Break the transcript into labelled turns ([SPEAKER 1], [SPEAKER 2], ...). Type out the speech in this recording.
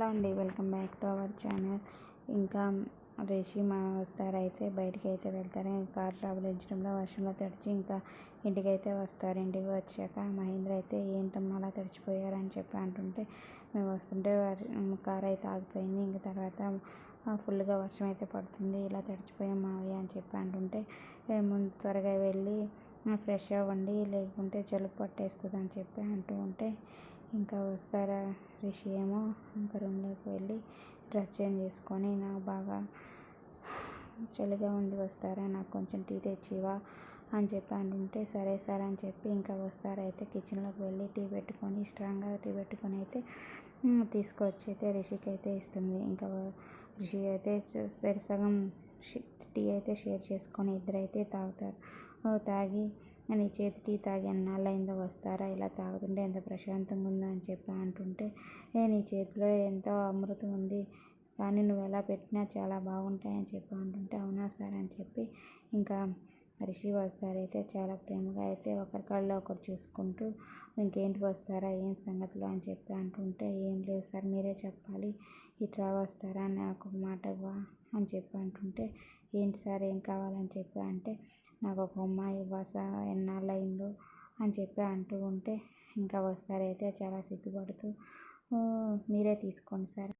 [SPEAKER 1] Hello అండి welcome back to our channel. ఇంకా రేషి మా అయితే బయటికి అయితే వెళ్తారు. కార్ ట్రావెలించడంలో వర్షంలో తడిచి ఇంకా ఇంటికైతే వస్తారు. ఇంటికి వచ్చాక మహేంద్ర అయితే ఏంటమ్మా అలా తడిచిపోయారని చెప్పి అంటుంటే మేము వస్తుంటే కార్ అయితే ఆగిపోయింది. ఇంకా తర్వాత ఫుల్గా వర్షం అయితే పడుతుంది. ఇలా తడిచిపోయాం మావయ్య అని చెప్పి అంటుంటే ముందు త్వరగా వెళ్ళి ఫ్రెష్ అవ్వండి లేకుంటే జలుబు పట్టేస్తుంది అని చెప్పి అంటూ ఉంటే ఇంకా వస్తారా రిషి ఏమో ఇంకా రూమ్లోకి వెళ్ళి డ్రెస్ చేంజ్ చేసుకొని నాకు బాగా చలిగా ఉంది వస్తారా నాకు కొంచెం టీ తెచ్చివా అని చెప్పి అంటుంటే సరే సార్ అని చెప్పి ఇంకా వస్తారా అయితే కిచెన్లోకి వెళ్ళి టీ పెట్టుకొని స్ట్రాంగ్గా టీ పెట్టుకొని అయితే తీసుకొచ్చి అయితే రిషికి అయితే ఇస్తుంది. ఇంకా రిషి అయితే సరిసగం టీ అయితే షేర్ చేసుకొని ఇద్దరైతే తాగుతారు. తాగి నీ చేతి టీ తాగి ఎన్నాళ్ళైందో వస్తారా? ఇలా తాగుతుంటే ఎంత ప్రశాంతంగా ఉందో అని చెప్పి అంటుంటే ఏ నీ చేతిలో ఎంతో అమృతం ఉంది కానీ నువ్వు ఎలా పెట్టినా చాలా బాగుంటాయని చెప్పి అంటుంటే అవునా సార్ అని చెప్పి ఇంకా మరషి వస్తారు. అయితే చాలా ప్రేమగా అయితే ఒకరి కళ్ళు ఒకరు చూసుకుంటూ ఇంకేంటి వస్తారా ఏం సంగతులు అని చెప్పి అంటుంటే ఏం లేవు సార్ మీరే చెప్పాలి. ఇట్లా వస్తారా నాకు ఒక మాట ఇవ్వా అని చెప్పి అంటుంటే ఏంటి సార్ ఏం కావాలని చెప్పి? అంటే నాకు ఒక అమ్మాయి ఇవ్వా సార్ ఎన్నాళ్ళు అయిందో అని చెప్పి అంటూ ఉంటే ఇంకా వస్తారైతే చాలా సిగ్గుపడుతూ మీరే తీసుకోండి సార్.